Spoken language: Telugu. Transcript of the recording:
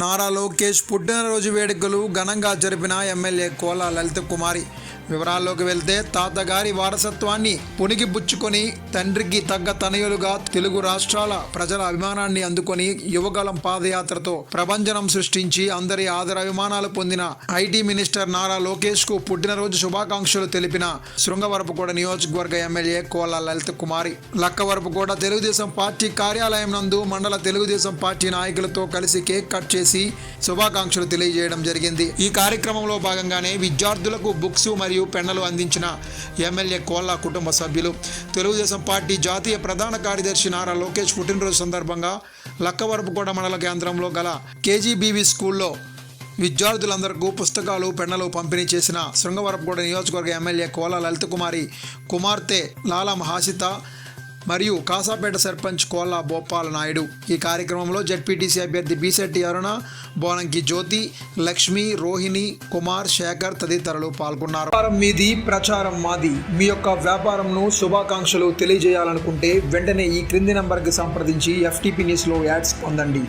నారా లోకేష్ పుట్టినరోజు వేడుకలు ఘనంగా జరిపిన ఎమ్మెల్యే కోల లలిత కుమారి. వివరాల్లోకి వెళ్తే తాతగారి వారసత్వాన్ని పుణిగిపుచ్చుకొని తండ్రికి తగ్గ తనయులుగా తెలుగు రాష్ట్రాల ప్రజల అభిమానాన్ని అందుకొని యువగలం పాదయాత్రతో ప్రభంజనం సృష్టించి అందరి ఆదరాభిమానాలు పొందిన ఐటీ మినిస్టర్ నారా లోకేష్కు పుట్టినరోజు శుభాకాంక్షలు తెలిపిన శృంగవరపుకోట నియోజకవర్గ ఎమ్మెల్యే కోల లలిత కుమారి. లక్కవరపుకోట తెలుగుదేశం పార్టీ కార్యాలయం నందు మండల తెలుగుదేశం పార్టీ నాయకులతో కలిసి కేక్ కట్ చేసి శుభాకాంక్షలు తెలియజేయడం జరిగింది. ఈ కార్యక్రమంలో భాగంగానే విద్యార్థులకు బుక్స్ మరియు పెన్నులు అందించిన ఎమ్మెల్యే కోల్లా కుటుంబ సభ్యులు తెలుగుదేశం పార్టీ జాతీయ ప్రధాన కార్యదర్శి నారా లోకేష్ పుట్టినరోజు సందర్భంగా లక్కవరపుకోట మండల కేంద్రంలో గల కేజీబీవీ స్కూల్లో విద్యార్థులందరకు పుస్తకాలు పెన్నులు పంపిణీ చేసిన శృంగవరపుకోట నియోజకవర్గ ఎమ్మెల్యే కోల లలిత కుమారి కుమార్తె లాలా మహాసిత మరియు కాసాపేట సర్పంచ్ కోల్లా భోపాల నాయుడు. ఈ కార్యక్రమంలో జడ్పీటీసీ అభ్యర్థి బీసెట్టి అరుణ బోనంకి జ్యోతి లక్ష్మి రోహిణి కుమార్ శేఖర్ తదితరులు పాల్గొన్నారు. వ్యాపారం మీది ప్రచారం మాది. మీ యొక్క వ్యాపారంను శుభాకాంక్షలు తెలియజేయాలనుకుంటే వెంటనే ఈ క్రింది నంబర్కి సంప్రదించి ఎఫ్టీపీ న్యూస్లో యాడ్స్ పొందండి.